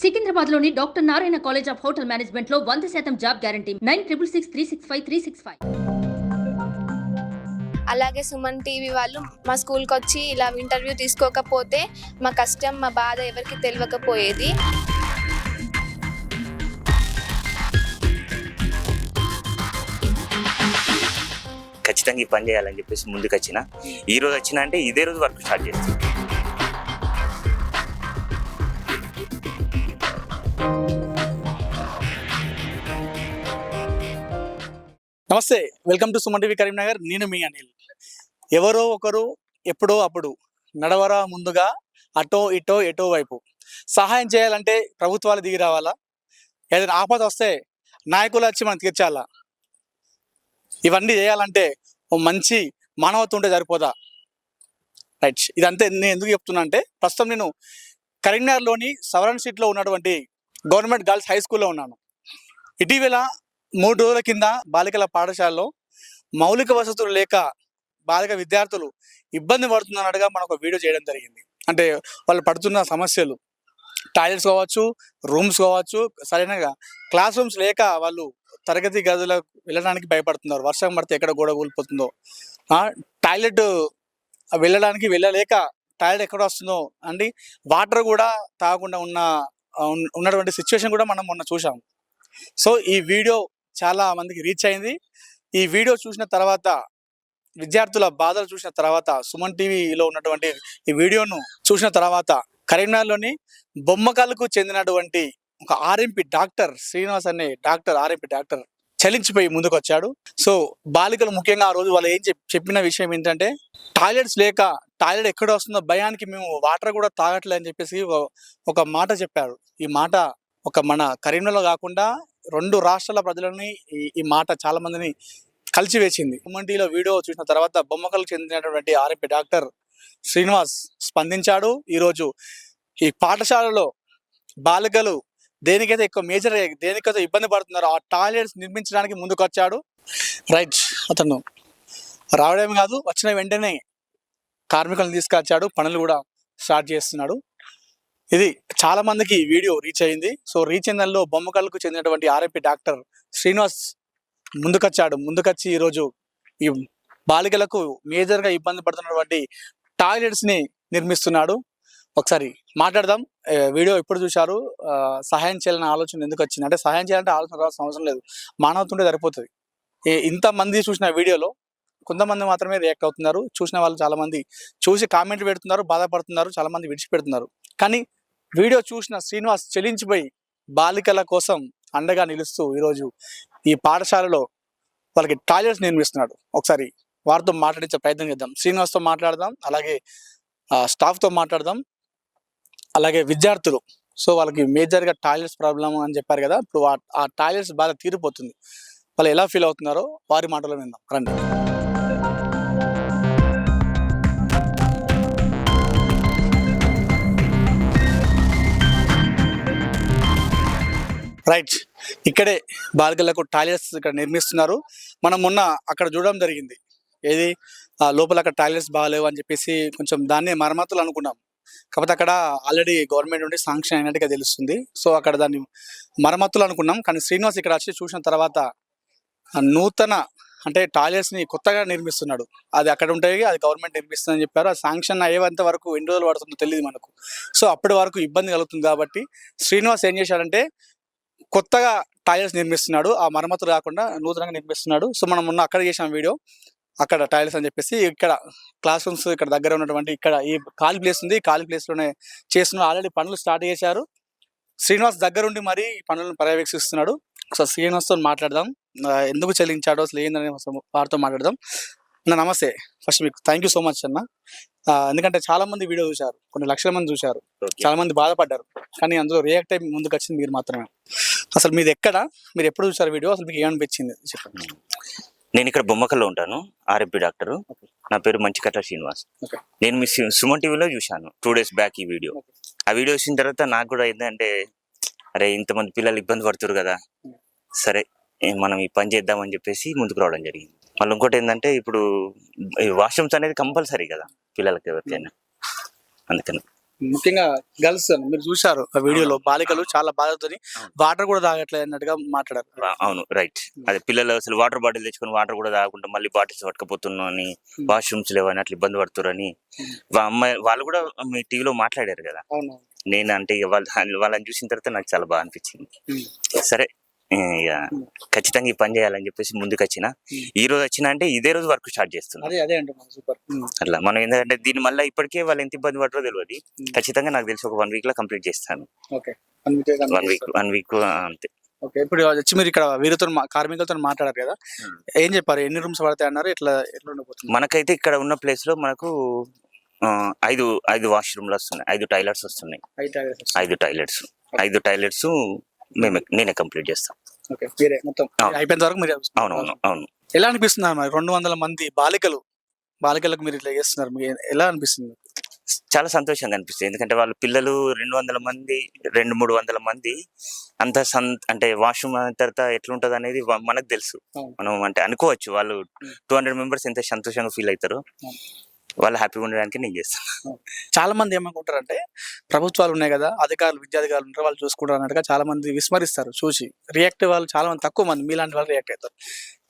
సికింద్రాబాద్లోని doctor Narayana college of hotel మేనేజ్మెంట్లో వంద శాతం job guarantee. Nine triple six three six five three six five. అలాగే Suman TV వాళ్ళు మా స్కూల్కి వచ్చి ఇలా ఇంటర్వ్యూ తీసుకోకపోతే మా కష్టం మా బాధ ఎవరికి తెలియకపోయేది. ఖచ్చితంగా ఈ పని చేయాలని చెప్పేసి ముందుకు వచ్చిన. ఈ రోజు వచ్చిన అంటే ఇదే రోజు వర్క్ స్టార్ట్ చేస్తాను నమస్తే welcome to Suman TV Karimnagar. నేను మీ అనిల్. ఎవరో ఒకరు ఎప్పుడో అప్పుడు నడవరా ముందుగా అటో ఇటో ఎటో వైపు సహాయం చేయాలంటే ప్రభుత్వాలు దిగి రావాలా? ఏదైనా ఆపద వస్తే నాయకులు వచ్చి మనం తీర్చాలా? ఇవన్నీ చేయాలంటే ఓ మంచి మానవత్వం ఉంటే సరిపోదా? రైట్. ఇదంతా నేను ఎందుకు చెప్తున్నా అంటే ప్రస్తుతం నేను కరీంనగర్లోని సవరణ సీట్లో ఉన్నటువంటి గవర్నమెంట్ గర్ల్స్ హై స్కూల్లో ఉన్నాను. ఇటీవల మూడు రోజుల కింద బాలికల పాఠశాలలో మౌలిక వసతులు లేక బాలిక విద్యార్థులు ఇబ్బంది పడుతున్నట్టుగా మనం ఒక వీడియో చేయడం జరిగింది. అంటే వాళ్ళు పడుతున్న సమస్యలు. టాయిలెట్స్ కావచ్చు రూమ్స్ కావచ్చు సరైన క్లాస్ రూమ్స్ లేక వాళ్ళు తరగతి గదులకు వెళ్ళడానికి భయపడుతున్నారు. వర్షం పడితే ఎక్కడ గోడ కూలిపోతుందో. టాయిలెట్ వెళ్ళడానికి వెళ్ళలేక టాయిలెట్ ఎక్కడ వస్తుందో అండి. వాటర్ కూడా తాగకుండా ఉన్న ఉన్న- ఉన్నటువంటి సిచ్యువేషన్ కూడా మనం మొన్న చూసాం సో ఈ వీడియో చాలా మందికి రీచ్ అయింది. ఈ వీడియో చూసిన తర్వాత విద్యార్థుల బాధలు చూసిన తర్వాత సుమన్ టీవీలో ఉన్నటువంటి ఈ వీడియోను చూసిన తర్వాత కరీంనగర్లోని బొమ్మకల్కు చెందినటువంటి ఒక ఆర్ఎంపీ డాక్టర్ శ్రీనివాస్ అనే డాక్టర్ ఆర్ఎంపీ డాక్టర్ చలించిపోయి ముందుకు వచ్చాడు సో బాలికలు ముఖ్యంగా ఆ రోజు వాళ్ళు ఏం చెప్- చెప్పిన విషయం ఏంటంటే టాయిలెట్స్ లేక టాయిలెట్ ఎక్కడ వస్తుందో భయానికి మేము వాటర్ కూడా తాగట్లే అని చెప్పేసి ఒక- మాట చెప్పారు. ఈ మాట ఒక మన కరీంనగర్లో కాకుండా రెండు రాష్ట్రాల ప్రజలని ఈ ఈ మాట చాలా మందిని కలిసివేసింది. ఉమ్మంటిలో వీడియో చూసిన తర్వాత బొమ్మకలకు చెందినటువంటి ఆర్ఎంపీ డాక్టర్ శ్రీనివాస్ స్పందించాడు. ఈరోజు ఈ పాఠశాలలో బాలికలు దేనికైతే ఎక్కువ మేజర్ దేనికైతే ఇబ్బంది పడుతున్నారో ఆ టాయిలెట్స్ నిర్మించడానికి ముందుకు వచ్చాడు రైట్ అతను రావడమే కాదు వచ్చిన వెంటనే కార్మికులను తీసుకొచ్చాడు పనులు కూడా స్టార్ట్ చేస్తున్నాడు. ఇది చాలా మందికి వీడియో రీచ్ అయింది. సో రీచ్ అయిన దానిలో బొమ్మకల్కు చెందినటువంటి ఆర్ఎంపి డాక్టర్ శ్రీనివాస్ ముందుకొచ్చాడు. ముందుకొచ్చి ఈరోజు ఈ బాలికలకు మేజర్గా ఇబ్బంది పడుతున్నటువంటి టాయిలెట్స్ని నిర్మిస్తున్నాడు. ఒకసారి మాట్లాడదాం. వీడియో ఎప్పుడు చూశారు? సహాయం చేయాలనే ఆలోచన ఎందుకు వచ్చింది? అంటే సహాయం చేయాలంటే ఆలోచన రావాల్సిన అవసరం లేదు. మానవతుంటే సరిపోతుంది. ఇంతమంది ఇంత మంది చూసిన వీడియోలో కొంతమంది మాత్రమే రియాక్ట్ అవుతున్నారు. చూసిన వాళ్ళు చాలామంది చూసి కామెంట్ పెడుతున్నారు బాధపడుతున్నారు చాలామంది విడిచిపెడుతున్నారు. కానీ వీడియో చూసిన శ్రీనివాస్ చెలించిపోయి బాలికల కోసం అండగా నిలుస్తూ ఈరోజు ఈ పాఠశాలలో వాళ్ళకి టాయిలెట్స్ నిర్మిస్తున్నాడు. ఒకసారి వారితో మాట్లాడించే ప్రయత్నం చేద్దాం. శ్రీనివాస్తో మాట్లాడదాం అలాగే స్టాఫ్తో మాట్లాడదాం అలాగే విద్యార్థులు. సో వాళ్ళకి మేజర్గా టాయిలెట్స్ ప్రాబ్లమ్ అని చెప్పారు కదా ఇప్పుడు ఆ- ఆ టాయిలెట్స్ బాగా తీరిపోతుంది. వాళ్ళు ఎలా ఫీల్ అవుతున్నారో వారి మాటలో విందాం. రండి. రైట్ ఇక్కడే బాలికలకు టాయిలెట్స్ ఇక్కడ నిర్మిస్తున్నారు. మనం మొన్న అక్కడ చూడడం జరిగింది. ఏది? ఆ లోపల అక్కడ టాయిలెట్స్ బాగాలేవు అని చెప్పేసి కొంచెం దాన్ని మరమ్మతులు అనుకున్నాం. కాకపోతే అక్కడ ఆల్రెడీ గవర్నమెంట్ నుండి శాంక్షన్ అయినట్టుగా తెలుస్తుంది. సో అక్కడ దాన్ని మరమ్మతులు అనుకున్నాం. కానీ శ్రీనివాస్ ఇక్కడ వచ్చి చూసిన తర్వాత నూతన అంటే టాయిలెట్స్ని కొత్తగా నిర్మిస్తున్నాడు. అది అక్కడ ఉంటాయి అది గవర్నమెంట్ నిర్మిస్తుందని చెప్పారు. ఆ శాంక్షన్ అయ్యేంత వరకు ఎన్ని రోజులు పడుతుందో తెలియదు మనకు. సో అప్పటి వరకు ఇబ్బంది కలుగుతుంది కాబట్టి శ్రీనివాస్ ఏం చేశాడంటే కొత్తగా టాయిలెట్స్ నిర్మిస్తున్నాడు. ఆ మరమ్మతులు కాకుండా నూతనంగా నిర్మిస్తున్నాడు. సో మనం మొన్న అక్కడ చేసాం వీడియో. అక్కడ టాయిలెట్స్ అని చెప్పేసి ఇక్కడ క్లాస్ రూమ్స్ ఇక్కడ దగ్గర ఉన్నటువంటి ఇక్కడ ఈ ఖాళీ ప్లేస్ ఉంది. ఈ ఖాళీ ప్లేస్లోనే చేస్తున్నారు ఆల్రెడీ పనులు స్టార్ట్ చేశారు. శ్రీనివాస్ దగ్గరుండి మరి ఈ పనులను పర్యవేక్షిస్తున్నాడు. ఒకసారి శ్రీనివాస్తో మాట్లాడదాం. ఎందుకు చెల్లించాడో అసలు ఏందని వారితో మాట్లాడదాం. అన్న నమస్తే. ఫస్ట్ మీకు థ్యాంక్ యూ సో మచ్ అన్న. ఎందుకంటే చాలా మంది వీడియో చూశారు. కొన్ని లక్షల మంది చూశారు. చాలా మంది బాధపడ్డారు. కానీ అందులో రియాక్ట్ అయి ముందుకు వచ్చింది మీరు మాత్రమే. అసలు మీది ఎక్కడ? మీరు ఎప్పుడు చూసారు వీడియో? అసలు మీకు ఏమనిపించింది? చెప్పండి. నేను ఇక్కడ బొమ్మకల్లో ఉంటాను ఆర్ఎంపీ డాక్టర్. నా పేరు మంచికట్ల శ్రీనివాస్. నేను మీ సుమన్ టీవీలో చూశాను టూ డేస్ బ్యాక్ ఈ వీడియో. ఆ వీడియో వచ్చిన తర్వాత నాకు కూడా ఏంటంటే అరే ఇంతమంది పిల్లలు ఇబ్బంది పడుతున్నారు కదా. సరే మనం ఈ పని చేద్దామని చెప్పేసి ముందుకు రావడం జరిగింది. మళ్ళీ ఇంకోటి ఏంటంటే ఇప్పుడు వాష్రూమ్స్ అనేది కంపల్సరీ కదా పిల్లలకి ఎవరికైనా. అందుకని. ముఖ్యంగా గర్ల్స్ మీరు చూశారు ఆ వీడియోలో బాలికలు చాలా అవును. వాటర్ కూడా తాగట్లేదు అన్నట్టుగా మాట్లాడారు. అవును రైట్. అదే పిల్లలు అసలు వాటర్ బాటిల్ తెచ్చుకొని వాటర్ కూడా తాగకుండా మళ్ళీ బాటిల్స్ పట్టుకపోతున్నాం అని. వాష్రూమ్స్ లేవని అట్లా ఇబ్బంది పడుతున్నారని అమ్మాయి వాళ్ళు కూడా మీ టీవీలో మాట్లాడారు కదా. నేను అంటే వాళ్ళ వాళ్ళని చూసిన తర్వాత నాకు చాలా బాగా అనిపించింది. సరే ఇక ఖచ్చితంగా ఈ పని చేయాలని చెప్పేసి ముందుకు వచ్చిన. ఈ రోజు వచ్చిన అంటే ఇదే రోజు వర్క్ స్టార్ట్ చేస్తున్నా. అదే అదే అంటున్నాను సూపర్ అట్లా మనం ఏంటంటే దీని మళ్ళీ ఇప్పటికే వాళ్ళు ఎంత ఇబ్బంది పడరో తెలియదు. ఖచ్చితంగా నాకు తెలిసి ఒక వన్ వీక్లో కంప్లీట్ చేస్తాను. వన్ వీక్ వన్ వీక్ అంతే. ఓకే ఇప్పుడు వచ్చి మీరు ఇక్కడ వీరితో మా- కార్మికులతో మాట్లాడారు కదా. ఏం చెప్పారు? ఎన్ని రూమ్స్ పడతాయి అన్నారు? ఇట్లా ఎట్లా ఉండబోతుంది? మనకైతే ఇక్కడ ఉన్న ప్లేస్లో మనకు ఐదు ఐదు వాష్రూమ్లు వస్తున్నాయి. ఐదు టాయిలెట్స్ వస్తున్నాయి. ఐదు టాయిలెట్స్ ఐదు టాయిలెట్స్ మేము నేనే కంప్లీట్ చేస్తాం. ఓకే మీరే మొత్తం. అయిపోయిన వరకు మీరు అవును అవును అవును ఎలా అనిపిస్తున్నారు మరి రెండు వందల మంది బాలికలు బాలికలకు మీరు ఇట్లా చేస్తున్నారు మీకు ఎలా అనిపిస్తుంది చాలా సంతోషంగా అనిపిస్తుంది ఎందుకంటే వాళ్ళ పిల్లలు రెండు వందల మంది రెండు మూడు వందల మంది అంత సం అంటే వాష్రూమ్ తర్వాత ఎట్లుంటది అనేది మనకు తెలుసు. మనం అంటే అనుకోవచ్చు వాళ్ళు. టూ హండ్రెడ్ మెంబర్స్ ఎంత సంతోషంగా ఫీల్ అవుతారో. వాళ్ళు హ్యాపీగా ఉండడానికి నేను చేస్తాను. చాలా మంది ఏమనుకుంటారంటే ప్రభుత్వాలు ఉన్నాయి కదా అధికారులు విద్యాధికారులు ఉంటారు వాళ్ళు చూసుకుంటారు అన్నట్టుగా చాలా మంది విస్మరిస్తారు చూసి. రియాక్ట్ వాళ్ళు చాలా మంది తక్కువ మంది మీలాంటి వాళ్ళు రియాక్ట్ అవుతారు.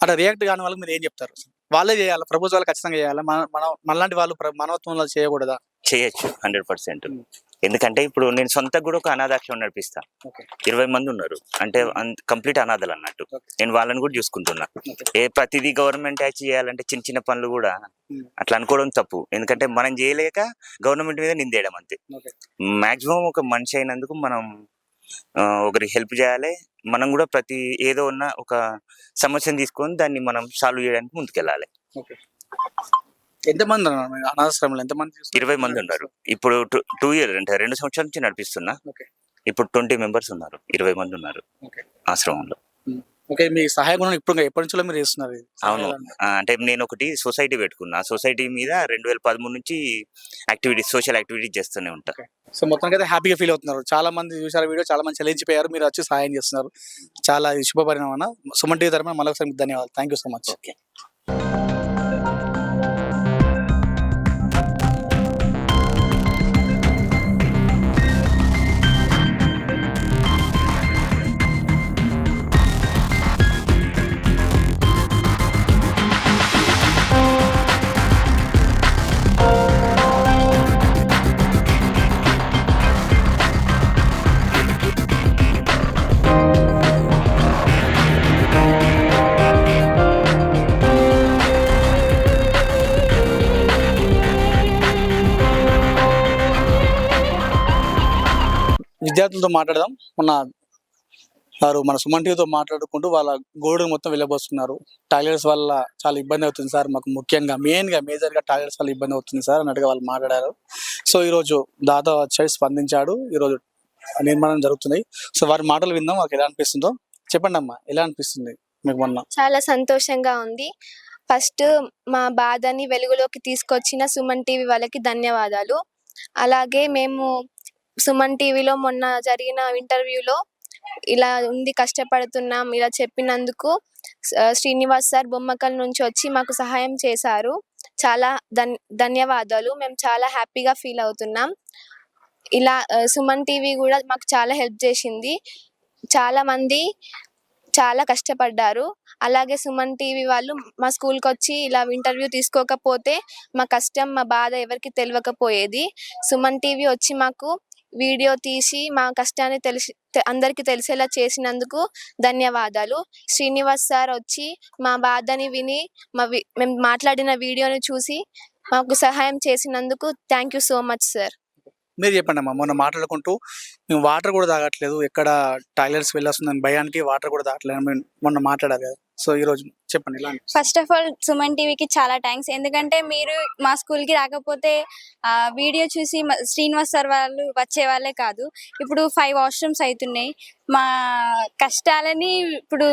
అట్లా రియాక్ట్ కాని వాళ్ళకి మీరు ఏం చెప్తారు? వాళ్ళే చేయాలి? ప్రభుత్వాలు ఖచ్చితంగా చేయాలి? మన మన మనలాంటి వాళ్ళు మానవత్వంలో చేయకూడదా? చేయొచ్చు హండ్రెడ్ పర్సెంట్. ఎందుకంటే ఇప్పుడు నేను సొంతంగా కూడా ఒక అనాథాశ్రమం నడిపిస్తా. ఇరవై మంది ఉన్నారు. అంటే కంప్లీట్ అనాథలు అన్నట్టు. నేను వాళ్ళని కూడా చూసుకుంటున్నా. ఏ ప్రతిదీ గవర్నమెంట్ ట్యాచ్ చేయాలంటే చిన్న చిన్న పనులు కూడా. అట్లా అనుకోవడం తప్పు. ఎందుకంటే మనం చేయలేక గవర్నమెంట్ మీద నిందేయడం అంతే. మాక్సిమం ఒక మనిషి అయినందుకు మనం ఒకరికి హెల్ప్ చేయాలి. మనం కూడా ప్రతి ఏదో ఉన్న ఒక సమస్యను తీసుకొని దాన్ని మనం సాల్వ్ చేయడానికి ముందుకెళ్ళాలి. ఎంతమంది ఉన్నారు అనాథాశ్రమంలో ఎంతమంది? ఇరవై మంది ఉన్నారు. ఇప్పుడు టూ ఇయర్ అంటే రెండు సంవత్సరాల నుంచి నడిపిస్తున్నా. ఇప్పుడు ట్వంటీ మెంబర్స్ ఉన్నారు. ఇరవై మంది ఉన్నారు. ఆశ్రమంలో. ఓకే మీ సహాయ ఇప్పుడు ఎప్పటి నుంచో మీరు చేస్తున్నారు? అవును. అంటే నేను ఒకటి సొసైటీ పెట్టుకున్నా. సొసైటీ మీద రెండు వేల పదమూడు నుంచి యాక్టివిటీస్ సోషల్ యాక్టివిటీస్ చేస్తూనే ఉంటా. సో మొత్తానికి అయితే హ్యాపీగా ఫీల్ అవుతున్నారు. చాలా మంది చూసారు వీడియో చాలా మంది చెల్లించిపోయారు మీరు వచ్చి సహాయం చేస్తున్నారు. చాలా ఇది శుభ పరిణామం సుమన్ టీవీ తరపున మరొకసారి మీకు ధన్యవాదాలు. Thank you so much okay. విద్యార్థులతో మాట్లాడదాం. మన వారు మన సుమన్ టీవీతో మాట్లాడుకుంటూ వాళ్ళ గోడు మొత్తం వెళ్ళబోస్తున్నారు. టాయిలెట్స్ వల్ల చాలా ఇబ్బంది అవుతుంది సార్. మాకు ముఖ్యంగా మెయిన్గా మేజర్గా టాయిలెట్స్ వల్ల ఇబ్బంది అవుతుంది సార్ అన్నట్టుగా వాళ్ళు మాట్లాడారు. సో ఈ రోజు వచ్చాడు స్పందించాడు. ఈ రోజు నిర్మాణం జరుగుతుంది. సో వారి మాటలు విందాం. మాకు ఎలా అనిపిస్తుందో? చెప్పండి అమ్మా ఎలా అనిపిస్తుంది మీకు మొన్న? చాలా సంతోషంగా ఉంది. ఫస్ట్ మా బాధని వెలుగులోకి తీసుకొచ్చిన సుమన్ టీవీ వాళ్ళకి ధన్యవాదాలు. అలాగే మేము సుమన్ టీవీలో మొన్న జరిగిన ఇంటర్వ్యూలో ఇలా ఉంది కష్టపడుతున్నాం ఇలా చెప్పినందుకు శ్రీనివాస్ సార్ బొమ్మకల్ నుంచి వచ్చి మాకు సహాయం చేశారు. చాలా ధన్ ధన్యవాదాలు. మేము చాలా హ్యాపీగా ఫీల్ అవుతున్నాం. ఇలా సుమన్ టీవీ కూడా మాకు చాలా హెల్ప్ చేసింది. చాలా మంది చాలా కష్టపడ్డారు. అలాగే సుమన్ టీవీ వాళ్ళు మా స్కూల్కి వచ్చి ఇలా ఇంటర్వ్యూ తీసుకోకపోతే మా కష్టం మా బాధ ఎవరికి తెలియకపోయేది. సుమన్ టీవీ వచ్చి మాకు వీడియో తీసి మా కష్టాన్ని తెలిసి తె- అందరికీ తెలిసేలా చేసినందుకు ధన్యవాదాలు. శ్రీనివాస్ సార్ వచ్చి మా బాధని విని మా వి- మేము మాట్లాడిన వీడియోని చూసి మాకు సహాయం చేసినందుకు thank you so much sir. మీరు చెప్పండి అమ్మా మొన్న మాట్లాడుకుంటూ మేము వాటర్ కూడా తాగట్లేదు ఎక్కడ టాయిలెట్స్ వెళ్ళొస్తుందని భయానికి వాటర్ కూడా తాగట్లేదు మొన్న మాట్లాడారు కదా. సో ఈ రోజు చెప్పండి? ఫస్ట్ ఆఫ్ ఆల్ సుమన్ టీవీకి చాలా థ్యాంక్స్ ఎందుకంటే మీరు మా స్కూల్కి రాకపోతే ఆ వీడియో చూసి శ్రీనివాస్ సార్ వాళ్ళు వచ్చే వాళ్ళే కాదు. ఇప్పుడు ఫైవ్ వాష్రూమ్స్ అవుతున్నాయి మా కష్టాలని ఇప్పుడు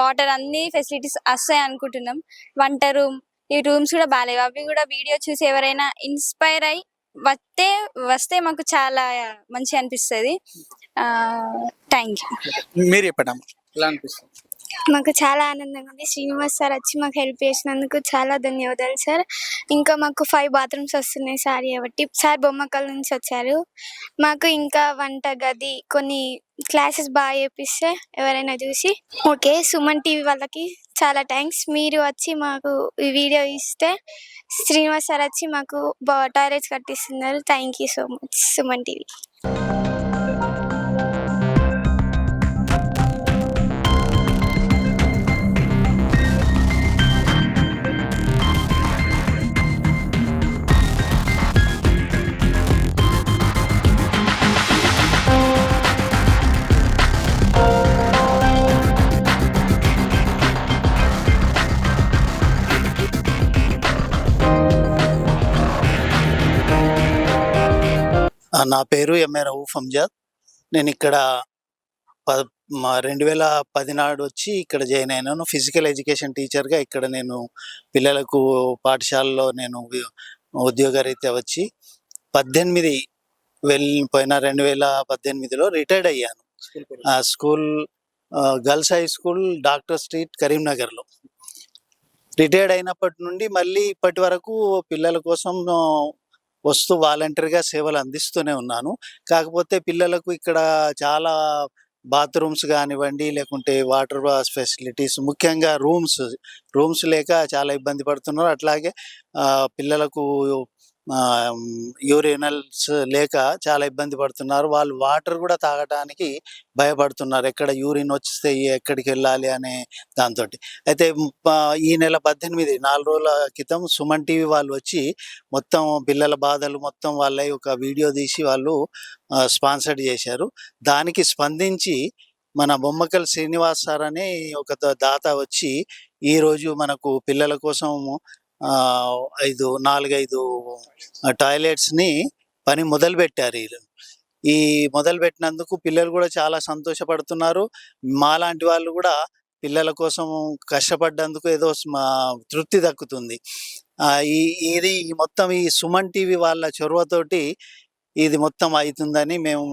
వాటర్ అన్ని ఫెసిలిటీస్ వస్తాయి అనుకుంటున్నాం. వంట రూమ్ ఈ రూమ్స్ కూడా బాగాలేవు. అవి కూడా వీడియో చూసి ఎవరైనా ఇన్స్పైర్ అయి వస్తే వస్తే మాకు చాలా మంచి అనిపిస్తుంది. థ్యాంక్ యూ మీరు చెప్పండి ఎలా అనిపిస్తుంది? మాకు చాలా ఆనందంగా ఉంది. శ్రీనివాస్ సార్ వచ్చి మాకు హెల్ప్ చేసినందుకు చాలా ధన్యవాదాలు సార్ ఇంకా మాకు ఫైవ్ బాత్రూమ్స్ వస్తున్నాయి సార్ కాబట్టి సార్ బొమ్మకల నుంచి వచ్చారు. మాకు ఇంకా వంట గది కొన్ని క్లాసెస్ బాగా చేపిస్తే ఎవరైనా చూసి. ఓకే సుమన్ టీవీ వాళ్ళకి చాలా థ్యాంక్స్ మీరు వచ్చి మాకు ఈ వీడియో ఇస్తే శ్రీనివాస్ సార్ వచ్చి మాకు toilets కట్టిస్తున్నారు. Thank you so much Suman TV. నా పేరు ఎంఏ రౌఫ్ అంజాద్. నేను ఇక్కడ రెండు వేల పదినాడు వచ్చి ఇక్కడ జాయిన్ అయినాను. ఫిజికల్ ఎడ్యుకేషన్ టీచర్గా ఇక్కడ నేను పిల్లలకు పాఠశాలలో నేను ఉద్యోగరీత్యా వచ్చి పద్దెనిమిది వెళ్ళిపోయిన రెండు వేల పద్దెనిమిదిలో రిటైర్డ్ అయ్యాను. ఆ school girls high school doctor street కరీంనగర్లో. రిటైర్డ్ అయినప్పటి నుండి మళ్ళీ ఇప్పటి వరకు పిల్లల కోసం వస్తూ వాలంటీర్గా సేవలు అందిస్తూనే ఉన్నాను. కాకపోతే పిల్లలకు ఇక్కడ చాలా బాత్రూమ్స్ కానివ్వండి లేకుంటే వాటర్ ఫెసిలిటీస్ ముఖ్యంగా రూమ్స్ రూమ్స్ లేక చాలా ఇబ్బంది పడుతున్నారు. అట్లాగే పిల్లలకు యూరినల్స్ లేక చాలా ఇబ్బంది పడుతున్నారు. వాళ్ళు వాటర్ కూడా తాగడానికి భయపడుతున్నారు. ఎక్కడ యూరిన్ వస్తే ఎక్కడికి వెళ్ళాలి అనే దాంతో అయితే ఈ నెల పద్దెనిమిది నాలుగు రోజుల క్రితం సుమన్ టీవీ వాళ్ళు వచ్చి మొత్తం పిల్లల బాధలు మొత్తం వాళ్ళ ఒక వీడియో తీసి వాళ్ళు స్పాన్సర్ చేశారు. దానికి స్పందించి మన బొమ్మకల్ శ్రీనివాస్ సార్ అనే ఒక దాత వచ్చి ఈరోజు మనకు పిల్లల కోసం ఐదు నాలుగైదు టాయిలెట్స్ని పని మొదలుపెట్టారు వీళ్ళు ఈ మొదలుపెట్టినందుకు పిల్లలు కూడా చాలా సంతోషపడుతున్నారు. మాలాంటి వాళ్ళు కూడా పిల్లల కోసం కష్టపడ్డందుకు ఏదో మా తృప్తి దక్కుతుంది. ఈ ఇది మొత్తం ఈ సుమన్ టీవీ వాళ్ళ చొరవతోటి ఇది మొత్తం అవుతుందని మేము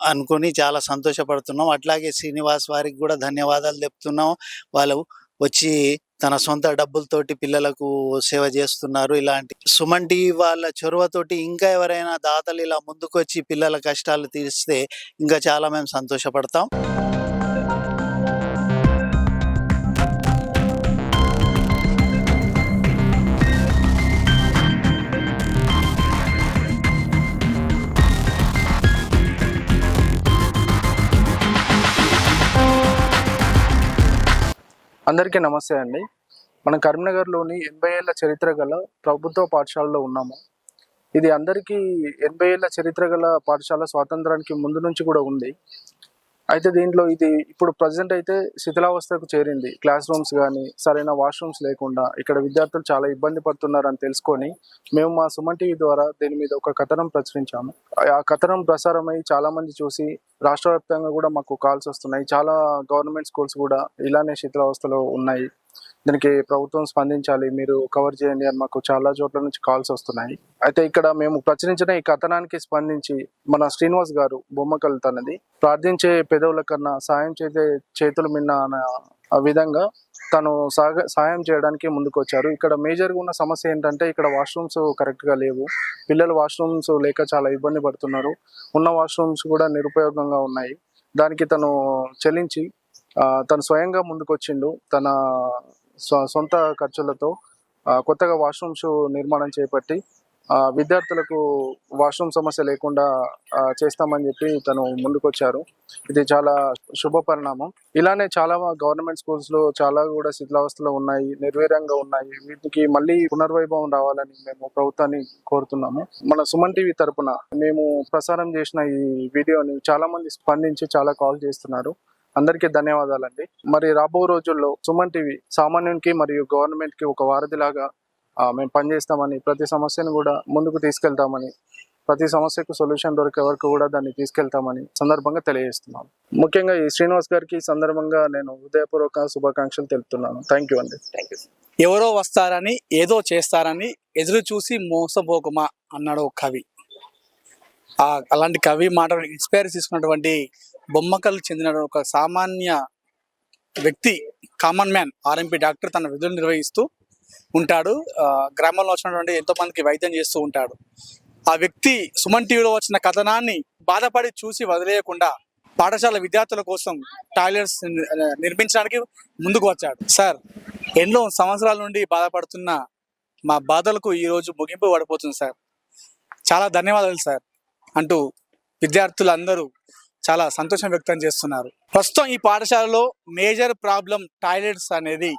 అనుకొని చాలా సంతోషపడుతున్నాం. అట్లాగే శ్రీనివాస్ వారికి కూడా ధన్యవాదాలు చెప్తున్నాం వాళ్ళు వచ్చి తన సొంత డబ్బులతోటి పిల్లలకు సేవ చేస్తున్నారు. ఇలాంటి సుమన్ టీవీ వాళ్ళ చొరవతోటి ఇంకా ఎవరైనా దాతలు ఇలా ముందుకొచ్చి పిల్లల కష్టాలు తీరిస్తే ఇంకా చాలా మేము సంతోషపడతాం. అందరికీ నమస్తే అండి. మనం కరీంనగర్లోని ఎనభై ఏళ్ళ చరిత్ర గల ప్రభుత్వ పాఠశాలలో ఉన్నాము. ఇది అందరికీ ఎనభై ఏళ్ళ చరిత్ర గల పాఠశాల స్వాతంత్రానికి ముందు నుంచి కూడా ఉంది. అయితే దీంట్లో ఇది ఇప్పుడు ప్రజెంట్ అయితే శిథిలావస్థకు చేరింది. క్లాస్ రూమ్స్ కానీ సరైన వాష్రూమ్స్ లేకుండా ఇక్కడ విద్యార్థులు చాలా ఇబ్బంది పడుతున్నారని తెలుసుకొని మేము మా సుమన్ టీవీ ద్వారా దీని మీద ఒక కథనం ప్రచురించాము. ఆ కథనం ప్రసారమై చాలా మంది చూసి రాష్ట్ర కూడా మాకు కాల్స్ వస్తున్నాయి. చాలా గవర్నమెంట్ స్కూల్స్ కూడా ఇలానే శిథిలావస్థలో ఉన్నాయి. దీనికి ప్రభుత్వం స్పందించాలి. మీరు కవర్ చేయండి అని మాకు చాలా చోట్ల నుంచి కాల్స్ వస్తున్నాయి. అయితే ఇక్కడ మేము ప్రచురించిన ఈ కథనానికి స్పందించి మన శ్రీనివాస్ గారు బొమ్మకల్ తనది ప్రార్థించే పెదవుల కన్నా సాయం చేసే చేతులు మిన్న అన్న ఆ విధంగా తను సాగ సాయం చేయడానికి ముందుకు వచ్చారు ఇక్కడ మేజర్గా ఉన్న సమస్య ఏంటంటే ఇక్కడ వాష్రూమ్స్ కరెక్ట్గా లేవు. పిల్లలు వాష్రూమ్స్ లేక చాలా ఇబ్బంది పడుతున్నారు. ఉన్న వాష్రూమ్స్ కూడా నిరుపయోగంగా ఉన్నాయి. దానికి తను చెల్లించి తను స్వయంగా ముందుకు వచ్చిండు తన సొంత ఖర్చులతో కొత్తగా వాష్రూమ్స్ నిర్మాణం చేపట్టి విద్యార్థులకు వాష్రూమ్ సమస్య లేకుండా చేస్తామని చెప్పి తను ముందుకొచ్చారు. ఇది చాలా శుభ పరిణామం. ఇలానే చాలా గవర్నమెంట్ స్కూల్స్లో చాలా కూడా శిథిలావస్థలో ఉన్నాయి నిర్వీర్యంగా ఉన్నాయి. వీటికి మళ్ళీ పునర్వైభవం రావాలని మేము ప్రభుత్వాన్ని కోరుతున్నాము. మన సుమన్ టీవీ తరపున మేము ప్రసారం చేసిన ఈ వీడియోని చాలా మంది స్పందించి చాలా కాల్ చేస్తున్నారు. అందరికీ ధన్యవాదాలండి. మరి రాబో రోజుల్లో సుమన్ టీవీ సామాన్యునికి మరియు గవర్నమెంట్కి ఒక వారధిలాగా మేము పనిచేస్తామని ప్రతి సమస్యను కూడా ముందుకు తీసుకెళ్తామని ప్రతి సమస్యకు సొల్యూషన్ దొరికే వరకు కూడా దాన్ని తీసుకెళ్తామని సందర్భంగా తెలియజేస్తున్నాను. ముఖ్యంగా ఈ శ్రీనివాస్ గారికి సందర్భంగా నేను హృదయపూర్వక శుభాకాంక్షలు తెలుపుతున్నాను. థ్యాంక్ యూ అండి. థ్యాంక్ ఎవరో వస్తారని ఏదో చేస్తారని ఎదురు చూసి మోసపోకుమా అన్నాడు కవి. అలాంటి కవి మాట ఇన్స్పైర్ తీసుకున్నటువంటి బొమ్మకల్ చెందిన ఒక సామాన్య వ్యక్తి కామన్ మ్యాన్ ఆర్ఎంపీ డాక్టర్ తన విధులు నిర్వహిస్తూ ఉంటాడు. గ్రామంలో వచ్చినటువంటి ఎంతో మందికి వైద్యం చేస్తూ ఉంటాడు. ఆ వ్యక్తి సుమన్ టీవీలో వచ్చిన కథనాన్ని బాధపడి చూసి వదిలేయకుండా పాఠశాల విద్యార్థుల కోసం టాయిలెట్స్ ని- నిర్మించడానికి ముందుకు వచ్చాడు. సార్ ఎన్నో సంవత్సరాల నుండి బాధపడుతున్న మా బాధలకు ఈ రోజు ముగింపు పడిపోతుంది సార్. చాలా ధన్యవాదాలు సార్ అంటూ విద్యార్థులందరూ చాలా సంతోషం వ్యక్తం చేస్తున్నారు. ప్రస్తుతం ఈ పాఠశాలలో మేజర్ ప్రాబ్లం టాయిలెట్స్ అనేది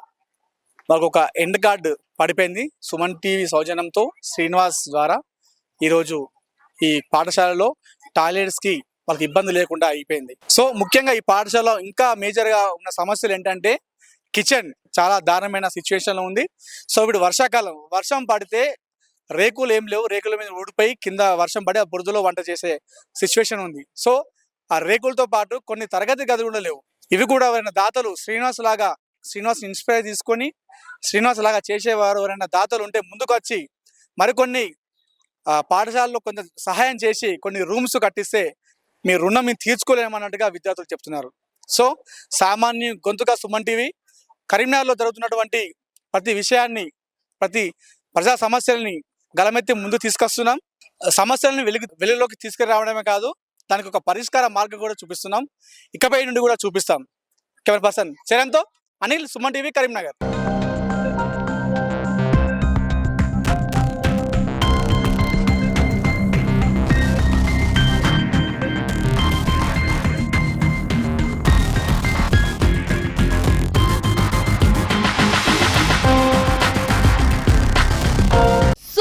మాకు ఒక ఎండ్ కార్డ్ పడిపోయింది. సుమన్ టీవీ సౌజన్యంతో శ్రీనివాస్ ద్వారా ఈరోజు ఈ పాఠశాలలో టాయిలెట్స్కి వాళ్ళకి ఇబ్బంది లేకుండా అయిపోయింది. సో ముఖ్యంగా ఈ పాఠశాలలో ఇంకా మేజర్గా ఉన్న సమస్యలు ఏంటంటే కిచెన్ చాలా దారుణమైన సిచ్యువేషన్లో ఉంది. సో ఇప్పుడు వర్షాకాలం వర్షం పడితే రేకులు ఏం లేవు. రేకుల మీద ఊడిపోయి కింద వర్షం పడి ఆ బురదలో వంట చేసే సిచ్యువేషన్ ఉంది. సో ఆ రేకులతో పాటు కొన్ని తరగతి గదులు కూడా లేవు. ఇవి కూడా ఎవరైనా దాతలు శ్రీనివాస్ లాగా శ్రీనివాస్ ఇన్స్పైర్ తీసుకొని శ్రీనివాస్ లాగా చేసేవారు ఎవరైనా దాతలు ఉంటే ముందుకు వచ్చి మరికొన్ని పాఠశాలలో కొంత సహాయం చేసి కొన్ని రూమ్స్ కట్టిస్తే మీ రుణం మేము తీర్చుకోలేమన్నట్టుగా విద్యార్థులు చెప్తున్నారు. సో సామాన్య గొంతుగా సుమన్ టీవీ కరీంనగర్లో జరుగుతున్నటువంటి ప్రతి విషయాన్ని ప్రతి ప్రజా సమస్యల్ని గలమెత్తి ముందు తీసుకొస్తున్నాం. సమస్యలను వెలుగు వెలుగులోకి తీసుకురావడమే కాదు దానికి ఒక పరిష్కార మార్గం కూడా చూపిస్తున్నాం. ఇకపై నుండి కూడా చూపిస్తాం. కెమెరా పర్సన్ చరణ్తో అనిల్ సుమన్ టీవీ కరీంనగర్.